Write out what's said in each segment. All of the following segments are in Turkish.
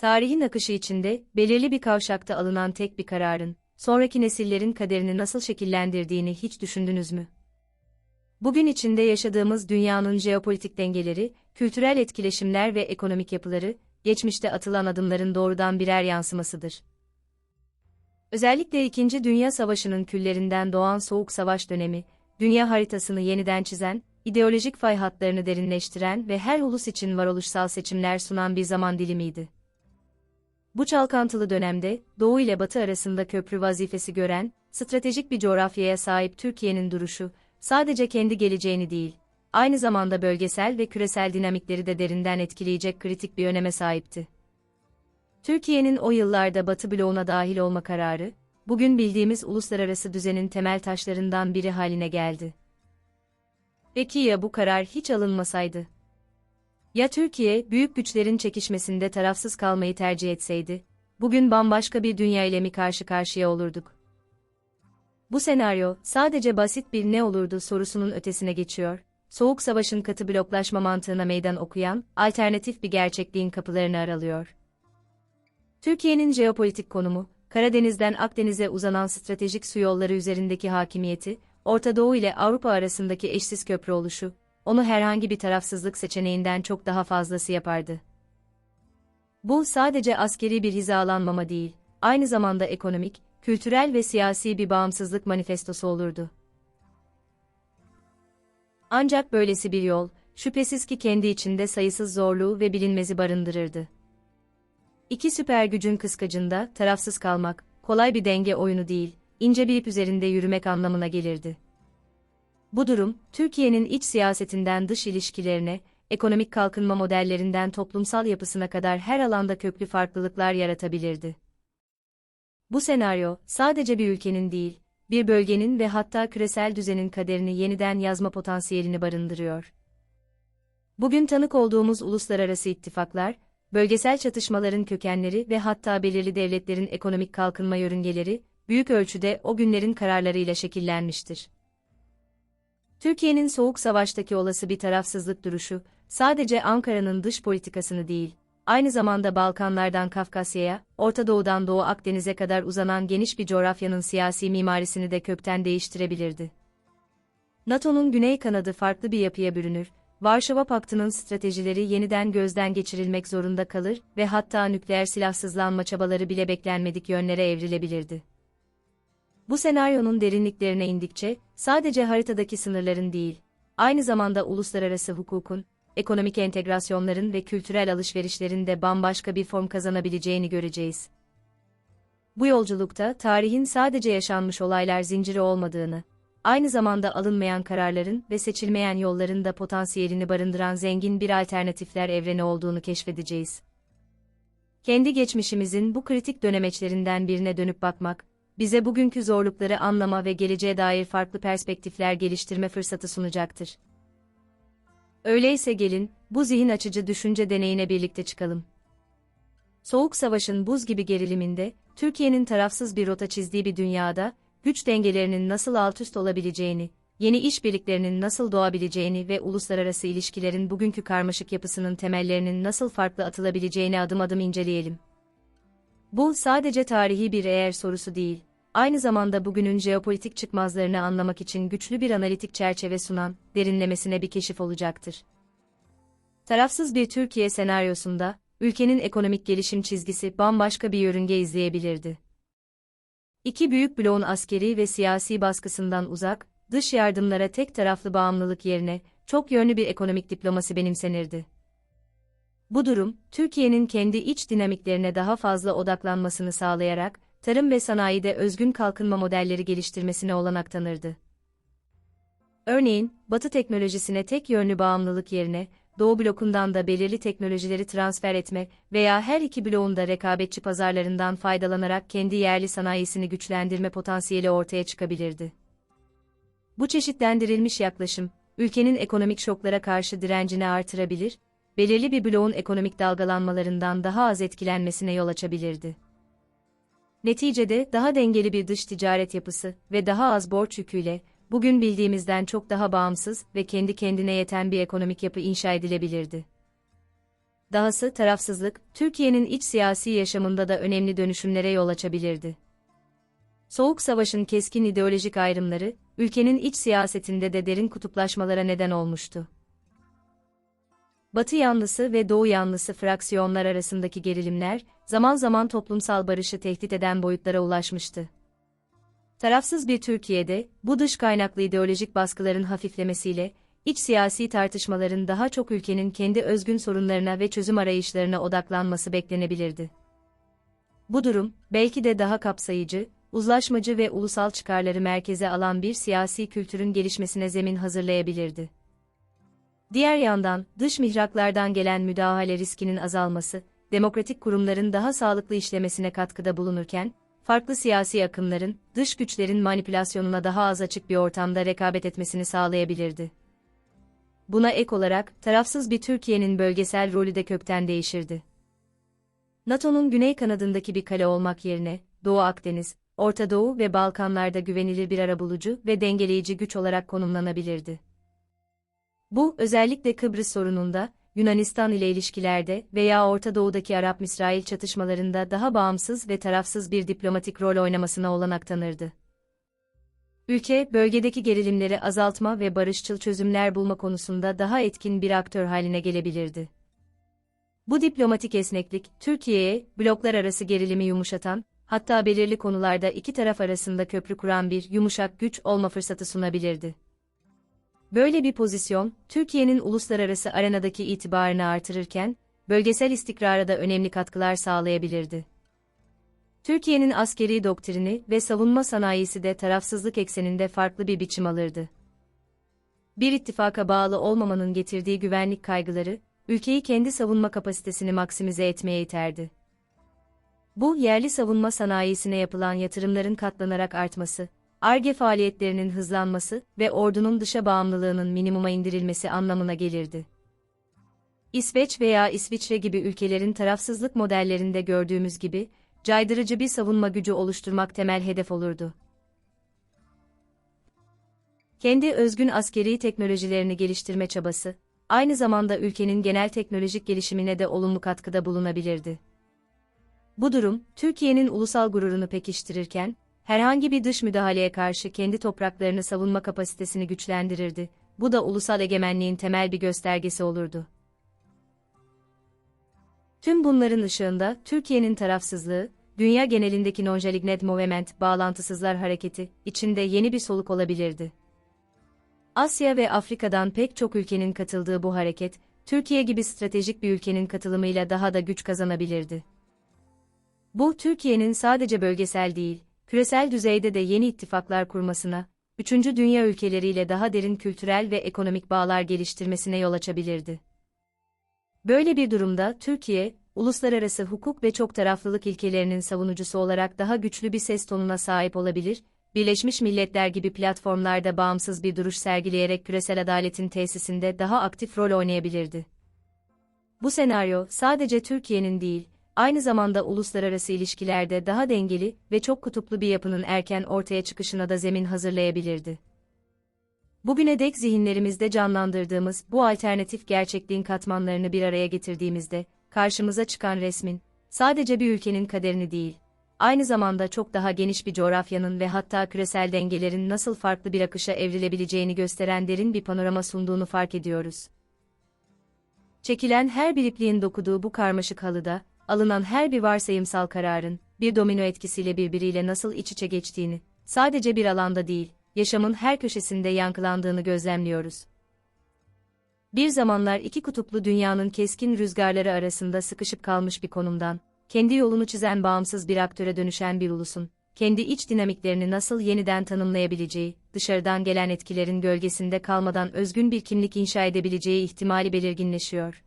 Tarihin akışı içinde, belirli bir kavşakta alınan tek bir kararın, sonraki nesillerin kaderini nasıl şekillendirdiğini hiç düşündünüz mü? Bugün içinde yaşadığımız dünyanın jeopolitik dengeleri, kültürel etkileşimler ve ekonomik yapıları, geçmişte atılan adımların doğrudan birer yansımasıdır. Özellikle İkinci Dünya Savaşı'nın küllerinden doğan Soğuk Savaş dönemi, dünya haritasını yeniden çizen, ideolojik fay hatlarını derinleştiren ve her ulus için varoluşsal seçimler sunan bir zaman dilimiydi. Bu çalkantılı dönemde, Doğu ile Batı arasında köprü vazifesi gören, stratejik bir coğrafyaya sahip Türkiye'nin duruşu, sadece kendi geleceğini değil, aynı zamanda bölgesel ve küresel dinamikleri de derinden etkileyecek kritik bir öneme sahipti. Türkiye'nin o yıllarda Batı bloğuna dahil olma kararı, bugün bildiğimiz uluslararası düzenin temel taşlarından biri haline geldi. Peki ya bu karar hiç alınmasaydı? Ya Türkiye, büyük güçlerin çekişmesinde tarafsız kalmayı tercih etseydi, bugün bambaşka bir dünya ile mi karşı karşıya olurduk? Bu senaryo, sadece basit bir ne olurdu sorusunun ötesine geçiyor, Soğuk Savaş'ın katı bloklaşma mantığına meydan okuyan, alternatif bir gerçekliğin kapılarını aralıyor. Türkiye'nin jeopolitik konumu, Karadeniz'den Akdeniz'e uzanan stratejik su yolları üzerindeki hakimiyeti, Orta Doğu ile Avrupa arasındaki eşsiz köprü oluşu, onu herhangi bir tarafsızlık seçeneğinden çok daha fazlası yapardı. Bu sadece askeri bir hizalanmama değil, aynı zamanda ekonomik, kültürel ve siyasi bir bağımsızlık manifestosu olurdu. Ancak böylesi bir yol, şüphesiz ki kendi içinde sayısız zorluğu ve bilinmezi barındırırdı. İki süper gücün kıskacında tarafsız kalmak, kolay bir denge oyunu değil, ince bir ip üzerinde yürümek anlamına gelirdi. Bu durum, Türkiye'nin iç siyasetinden dış ilişkilerine, ekonomik kalkınma modellerinden toplumsal yapısına kadar her alanda köklü farklılıklar yaratabilirdi. Bu senaryo, sadece bir ülkenin değil, bir bölgenin ve hatta küresel düzenin kaderini yeniden yazma potansiyelini barındırıyor. Bugün tanık olduğumuz uluslararası ittifaklar, bölgesel çatışmaların kökenleri ve hatta belirli devletlerin ekonomik kalkınma yörüngeleri, büyük ölçüde o günlerin kararlarıyla şekillenmiştir. Türkiye'nin soğuk savaştaki olası bir tarafsızlık duruşu, sadece Ankara'nın dış politikasını değil, aynı zamanda Balkanlardan Kafkasya'ya, Orta Doğu'dan Doğu Akdeniz'e kadar uzanan geniş bir coğrafyanın siyasi mimarisini de kökten değiştirebilirdi. NATO'nun güney kanadı farklı bir yapıya bürünür, Varşova Paktı'nın stratejileri yeniden gözden geçirilmek zorunda kalır ve hatta nükleer silahsızlanma çabaları bile beklenmedik yönlere evrilebilirdi. Bu senaryonun derinliklerine indikçe, sadece haritadaki sınırların değil, aynı zamanda uluslararası hukukun, ekonomik entegrasyonların ve kültürel alışverişlerin de bambaşka bir form kazanabileceğini göreceğiz. Bu yolculukta tarihin sadece yaşanmış olaylar zinciri olmadığını, aynı zamanda alınmayan kararların ve seçilmeyen yolların da potansiyelini barındıran zengin bir alternatifler evreni olduğunu keşfedeceğiz. Kendi geçmişimizin bu kritik dönemeçlerinden birine dönüp bakmak, bize bugünkü zorlukları anlama ve geleceğe dair farklı perspektifler geliştirme fırsatı sunacaktır. Öyleyse gelin, bu zihin açıcı düşünce deneyine birlikte çıkalım. Soğuk Savaş'ın buz gibi geriliminde, Türkiye'nin tarafsız bir rota çizdiği bir dünyada, güç dengelerinin nasıl altüst olabileceğini, yeni işbirliklerinin nasıl doğabileceğini ve uluslararası ilişkilerin bugünkü karmaşık yapısının temellerinin nasıl farklı atılabileceğini adım adım inceleyelim. Bu sadece tarihi bir eğer sorusu değil, aynı zamanda bugünün jeopolitik çıkmazlarını anlamak için güçlü bir analitik çerçeve sunan, derinlemesine bir keşif olacaktır. Tarafsız bir Türkiye senaryosunda, ülkenin ekonomik gelişim çizgisi bambaşka bir yörünge izleyebilirdi. İki büyük bloğun askeri ve siyasi baskısından uzak, dış yardımlara tek taraflı bağımlılık yerine, çok yönlü bir ekonomik diplomasi benimsenirdi. Bu durum, Türkiye'nin kendi iç dinamiklerine daha fazla odaklanmasını sağlayarak, tarım ve sanayide özgün kalkınma modelleri geliştirmesine olanak tanırdı. Örneğin, Batı teknolojisine tek yönlü bağımlılık yerine, Doğu blokundan da belirli teknolojileri transfer etme veya her iki bloğun da rekabetçi pazarlarından faydalanarak kendi yerli sanayisini güçlendirme potansiyeli ortaya çıkabilirdi. Bu çeşitlendirilmiş yaklaşım, ülkenin ekonomik şoklara karşı direncini artırabilir, belirli bir bloğun ekonomik dalgalanmalarından daha az etkilenmesine yol açabilirdi. Neticede daha dengeli bir dış ticaret yapısı ve daha az borç yüküyle, bugün bildiğimizden çok daha bağımsız ve kendi kendine yeten bir ekonomik yapı inşa edilebilirdi. Dahası tarafsızlık, Türkiye'nin iç siyasi yaşamında da önemli dönüşümlere yol açabilirdi. Soğuk Savaş'ın keskin ideolojik ayrımları, ülkenin iç siyasetinde de derin kutuplaşmalara neden olmuştu. Batı yanlısı ve Doğu yanlısı fraksiyonlar arasındaki gerilimler, zaman zaman toplumsal barışı tehdit eden boyutlara ulaşmıştı. Tarafsız bir Türkiye'de, bu dış kaynaklı ideolojik baskıların hafiflemesiyle, iç siyasi tartışmaların daha çok ülkenin kendi özgün sorunlarına ve çözüm arayışlarına odaklanması beklenebilirdi. Bu durum, belki de daha kapsayıcı, uzlaşmacı ve ulusal çıkarları merkeze alan bir siyasi kültürün gelişmesine zemin hazırlayabilirdi. Diğer yandan, dış mihraklardan gelen müdahale riskinin azalması, demokratik kurumların daha sağlıklı işlemesine katkıda bulunurken, farklı siyasi akımların, dış güçlerin manipülasyonuna daha az açık bir ortamda rekabet etmesini sağlayabilirdi. Buna ek olarak, tarafsız bir Türkiye'nin bölgesel rolü de kökten değişirdi. NATO'nun güney kanadındaki bir kale olmak yerine, Doğu Akdeniz, Orta Doğu ve Balkanlarda güvenilir bir arabulucu ve dengeleyici güç olarak konumlanabilirdi. Bu, özellikle Kıbrıs sorununda, Yunanistan ile ilişkilerde veya Orta Doğu'daki Arap-İsrail çatışmalarında daha bağımsız ve tarafsız bir diplomatik rol oynamasına olanak tanırdı. Ülke, bölgedeki gerilimleri azaltma ve barışçıl çözümler bulma konusunda daha etkin bir aktör haline gelebilirdi. Bu diplomatik esneklik, Türkiye'ye, bloklar arası gerilimi yumuşatan, hatta belirli konularda iki taraf arasında köprü kuran bir yumuşak güç olma fırsatı sunabilirdi. Böyle bir pozisyon, Türkiye'nin uluslararası arenadaki itibarını artırırken, bölgesel istikrara da önemli katkılar sağlayabilirdi. Türkiye'nin askeri doktrini ve savunma sanayisi de tarafsızlık ekseninde farklı bir biçim alırdı. Bir ittifaka bağlı olmamanın getirdiği güvenlik kaygıları, ülkeyi kendi savunma kapasitesini maksimize etmeye iterdi. Bu, yerli savunma sanayisine yapılan yatırımların katlanarak artması, ARGE faaliyetlerinin hızlanması ve ordunun dışa bağımlılığının minimuma indirilmesi anlamına gelirdi. İsveç veya İsviçre gibi ülkelerin tarafsızlık modellerinde gördüğümüz gibi, caydırıcı bir savunma gücü oluşturmak temel hedef olurdu. Kendi özgün askeri teknolojilerini geliştirme çabası, aynı zamanda ülkenin genel teknolojik gelişimine de olumlu katkıda bulunabilirdi. Bu durum, Türkiye'nin ulusal gururunu pekiştirirken, herhangi bir dış müdahaleye karşı kendi topraklarını savunma kapasitesini güçlendirirdi. Bu da ulusal egemenliğin temel bir göstergesi olurdu. Tüm bunların ışığında Türkiye'nin tarafsızlığı, dünya genelindeki Nonjalignet Movement, bağlantısızlar hareketi, içinde yeni bir soluk olabilirdi. Asya ve Afrika'dan pek çok ülkenin katıldığı bu hareket, Türkiye gibi stratejik bir ülkenin katılımıyla daha da güç kazanabilirdi. Bu, Türkiye'nin sadece bölgesel değil, küresel düzeyde de yeni ittifaklar kurmasına, üçüncü dünya ülkeleriyle daha derin kültürel ve ekonomik bağlar geliştirmesine yol açabilirdi. Böyle bir durumda Türkiye, uluslararası hukuk ve çok taraflılık ilkelerinin savunucusu olarak daha güçlü bir ses tonuna sahip olabilir, Birleşmiş Milletler gibi platformlarda bağımsız bir duruş sergileyerek küresel adaletin tesisinde daha aktif rol oynayabilirdi. Bu senaryo sadece Türkiye'nin değil, aynı zamanda uluslararası ilişkilerde daha dengeli ve çok kutuplu bir yapının erken ortaya çıkışına da zemin hazırlayabilirdi. Bugüne dek zihinlerimizde canlandırdığımız bu alternatif gerçekliğin katmanlarını bir araya getirdiğimizde, karşımıza çıkan resmin, sadece bir ülkenin kaderini değil, aynı zamanda çok daha geniş bir coğrafyanın ve hatta küresel dengelerin nasıl farklı bir akışa evrilebileceğini gösteren derin bir panorama sunduğunu fark ediyoruz. Çekilen her bir ipliğin dokuduğu bu karmaşık halıda, alınan her bir varsayımsal kararın, bir domino etkisiyle birbiriyle nasıl iç içe geçtiğini, sadece bir alanda değil, yaşamın her köşesinde yankılandığını gözlemliyoruz. Bir zamanlar iki kutuplu dünyanın keskin rüzgarları arasında sıkışıp kalmış bir konumdan, kendi yolunu çizen bağımsız bir aktöre dönüşen bir ulusun, kendi iç dinamiklerini nasıl yeniden tanımlayabileceği, dışarıdan gelen etkilerin gölgesinde kalmadan özgün bir kimlik inşa edebileceği ihtimali belirginleşiyor.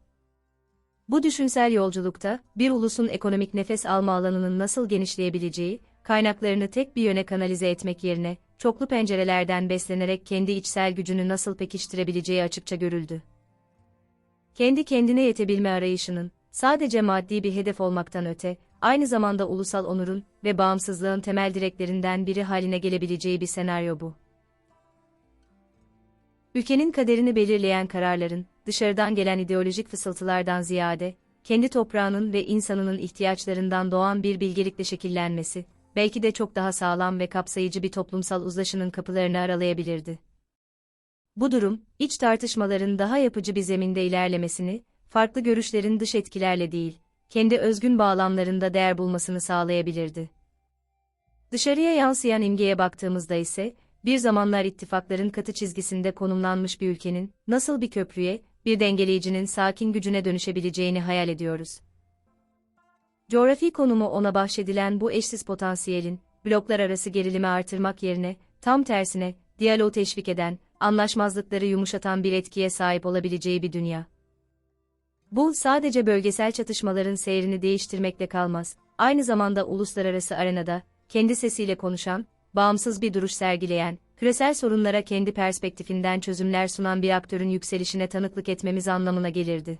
Bu düşünsel yolculukta, bir ulusun ekonomik nefes alma alanının nasıl genişleyebileceği, kaynaklarını tek bir yöne kanalize etmek yerine, çoklu pencerelerden beslenerek kendi içsel gücünü nasıl pekiştirebileceği açıkça görüldü. Kendi kendine yetebilme arayışının, sadece maddi bir hedef olmaktan öte, aynı zamanda ulusal onurun ve bağımsızlığın temel direklerinden biri haline gelebileceği bir senaryo bu. Ülkenin kaderini belirleyen kararların, dışarıdan gelen ideolojik fısıltılardan ziyade, kendi toprağının ve insanının ihtiyaçlarından doğan bir bilgelikle şekillenmesi, belki de çok daha sağlam ve kapsayıcı bir toplumsal uzlaşının kapılarını aralayabilirdi. Bu durum, iç tartışmaların daha yapıcı bir zeminde ilerlemesini, farklı görüşlerin dış etkilerle değil, kendi özgün bağlamlarında değer bulmasını sağlayabilirdi. Dışarıya yansıyan imgeye baktığımızda ise, bir zamanlar ittifakların katı çizgisinde konumlanmış bir ülkenin, nasıl bir köprüye, bir dengeleyicinin sakin gücüne dönüşebileceğini hayal ediyoruz. Coğrafi konumu ona bahşedilen bu eşsiz potansiyelin, bloklar arası gerilimi artırmak yerine, tam tersine, diyaloğu teşvik eden, anlaşmazlıkları yumuşatan bir etkiye sahip olabileceği bir dünya. Bu sadece bölgesel çatışmaların seyrini değiştirmekle kalmaz, aynı zamanda uluslararası arenada, kendi sesiyle konuşan, bağımsız bir duruş sergileyen, küresel sorunlara kendi perspektifinden çözümler sunan bir aktörün yükselişine tanıklık etmemiz anlamına gelirdi.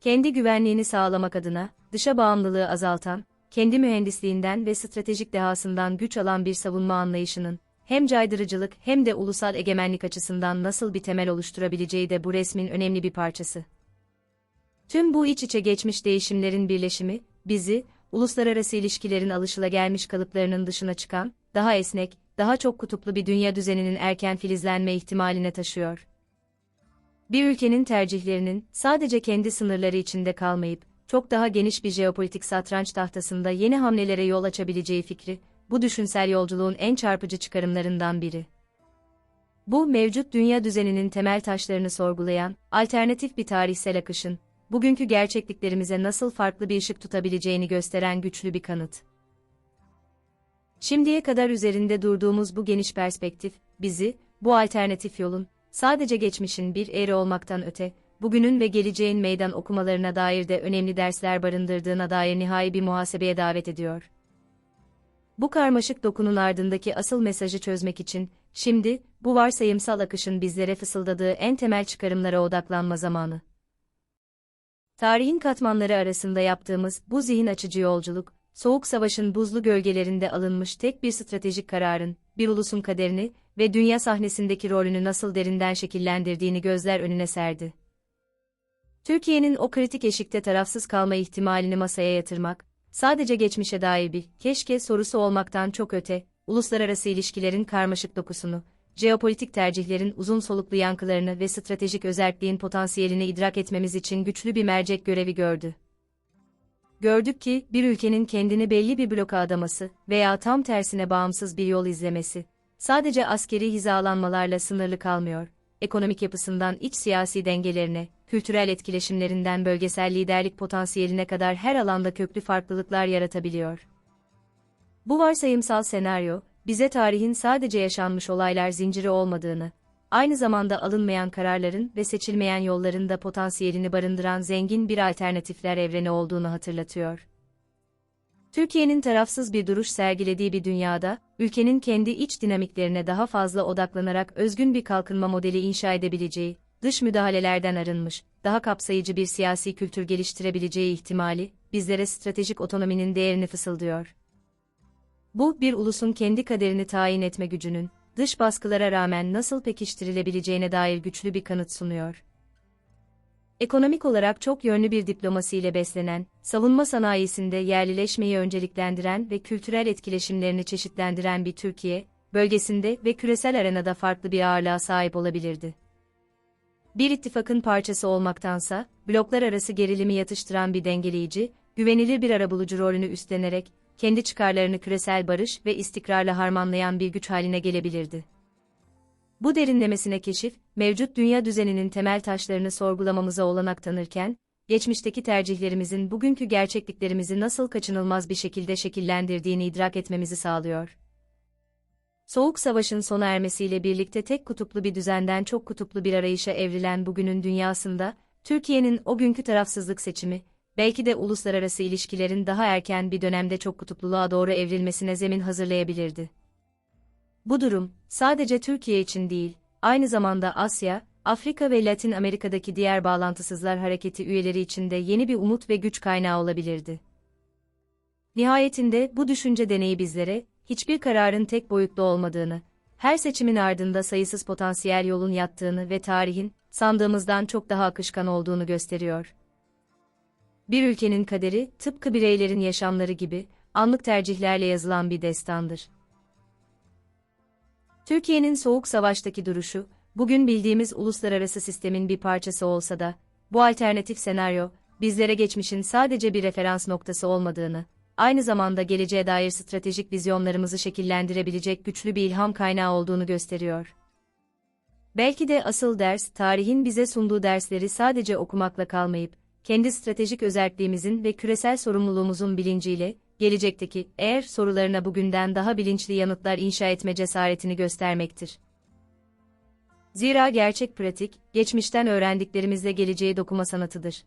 Kendi güvenliğini sağlamak adına, dışa bağımlılığı azaltan, kendi mühendisliğinden ve stratejik dehasından güç alan bir savunma anlayışının, hem caydırıcılık hem de ulusal egemenlik açısından nasıl bir temel oluşturabileceği de bu resmin önemli bir parçası. Tüm bu iç içe geçmiş değişimlerin birleşimi, bizi, uluslararası ilişkilerin alışılagelmiş kalıplarının dışına çıkan, daha esnek, daha çok kutuplu bir dünya düzeninin erken filizlenme ihtimaline taşıyor. Bir ülkenin tercihlerinin sadece kendi sınırları içinde kalmayıp, çok daha geniş bir jeopolitik satranç tahtasında yeni hamlelere yol açabileceği fikri, bu düşünsel yolculuğun en çarpıcı çıkarımlarından biri. Bu mevcut dünya düzeninin temel taşlarını sorgulayan, alternatif bir tarihsel akışın, bugünkü gerçekliklerimize nasıl farklı bir ışık tutabileceğini gösteren güçlü bir kanıt. Şimdiye kadar üzerinde durduğumuz bu geniş perspektif, bizi, bu alternatif yolun, sadece geçmişin bir eri olmaktan öte, bugünün ve geleceğin meydan okumalarına dair de önemli dersler barındırdığına dair nihai bir muhasebeye davet ediyor. Bu karmaşık dokunun ardındaki asıl mesajı çözmek için, şimdi, bu varsayımsal akışın bizlere fısıldadığı en temel çıkarımlara odaklanma zamanı. Tarihin katmanları arasında yaptığımız bu zihin açıcı yolculuk, Soğuk Savaş'ın buzlu gölgelerinde alınmış tek bir stratejik kararın, bir ulusun kaderini ve dünya sahnesindeki rolünü nasıl derinden şekillendirdiğini gözler önüne serdi. Türkiye'nin o kritik eşikte tarafsız kalma ihtimalini masaya yatırmak, sadece geçmişe dair bir keşke sorusu olmaktan çok öte, uluslararası ilişkilerin karmaşık dokusunu, jeopolitik tercihlerin uzun soluklu yankılarını ve stratejik özelliğin potansiyelini idrak etmemiz için güçlü bir mercek görevi gördü. Gördük ki, bir ülkenin kendini belli bir bloka adaması veya tam tersine bağımsız bir yol izlemesi, sadece askeri hizalanmalarla sınırlı kalmıyor, ekonomik yapısından iç siyasi dengelerine, kültürel etkileşimlerinden bölgesel liderlik potansiyeline kadar her alanda köklü farklılıklar yaratabiliyor. Bu varsayımsal senaryo, bize tarihin sadece yaşanmış olaylar zinciri olmadığını, aynı zamanda alınmayan kararların ve seçilmeyen yolların da potansiyelini barındıran zengin bir alternatifler evreni olduğunu hatırlatıyor. Türkiye'nin tarafsız bir duruş sergilediği bir dünyada, ülkenin kendi iç dinamiklerine daha fazla odaklanarak özgün bir kalkınma modeli inşa edebileceği, dış müdahalelerden arınmış, daha kapsayıcı bir siyasi kültür geliştirebileceği ihtimali, bizlere stratejik otonominin değerini fısıldıyor. Bu, bir ulusun kendi kaderini tayin etme gücünün, dış baskılara rağmen nasıl pekiştirilebileceğine dair güçlü bir kanıt sunuyor. Ekonomik olarak çok yönlü bir diplomasiyle beslenen, savunma sanayisinde yerlileşmeyi önceliklendiren ve kültürel etkileşimlerini çeşitlendiren bir Türkiye, bölgesinde ve küresel arenada farklı bir ağırlığa sahip olabilirdi. Bir ittifakın parçası olmaktansa, bloklar arası gerilimi yatıştıran bir dengeleyici, güvenilir bir arabulucu rolünü üstlenerek, kendi çıkarlarını küresel barış ve istikrarla harmanlayan bir güç haline gelebilirdi. Bu derinlemesine keşif, mevcut dünya düzeninin temel taşlarını sorgulamamıza olanak tanırken, geçmişteki tercihlerimizin bugünkü gerçekliklerimizi nasıl kaçınılmaz bir şekilde şekillendirdiğini idrak etmemizi sağlıyor. Soğuk Savaş'ın sona ermesiyle birlikte tek kutuplu bir düzenden çok kutuplu bir arayışa evrilen bugünün dünyasında, Türkiye'nin o günkü tarafsızlık seçimi, belki de uluslararası ilişkilerin daha erken bir dönemde çok kutupluluğa doğru evrilmesine zemin hazırlayabilirdi. Bu durum, sadece Türkiye için değil, aynı zamanda Asya, Afrika ve Latin Amerika'daki diğer bağlantısızlar hareketi üyeleri için de yeni bir umut ve güç kaynağı olabilirdi. Nihayetinde bu düşünce deneyi bizlere, hiçbir kararın tek boyutlu olmadığını, her seçimin ardında sayısız potansiyel yolun yattığını ve tarihin, sandığımızdan çok daha akışkan olduğunu gösteriyor. Bir ülkenin kaderi, tıpkı bireylerin yaşamları gibi, anlık tercihlerle yazılan bir destandır. Türkiye'nin soğuk savaştaki duruşu, bugün bildiğimiz uluslararası sistemin bir parçası olsa da, bu alternatif senaryo, bizlere geçmişin sadece bir referans noktası olmadığını, aynı zamanda geleceğe dair stratejik vizyonlarımızı şekillendirebilecek güçlü bir ilham kaynağı olduğunu gösteriyor. Belki de asıl ders, tarihin bize sunduğu dersleri sadece okumakla kalmayıp, kendi stratejik özelliğimizin ve küresel sorumluluğumuzun bilinciyle, gelecekteki, eğer sorularına bugünden daha bilinçli yanıtlar inşa etme cesaretini göstermektir. Zira gerçek pratik, geçmişten öğrendiklerimizle geleceğe dokuma sanatıdır.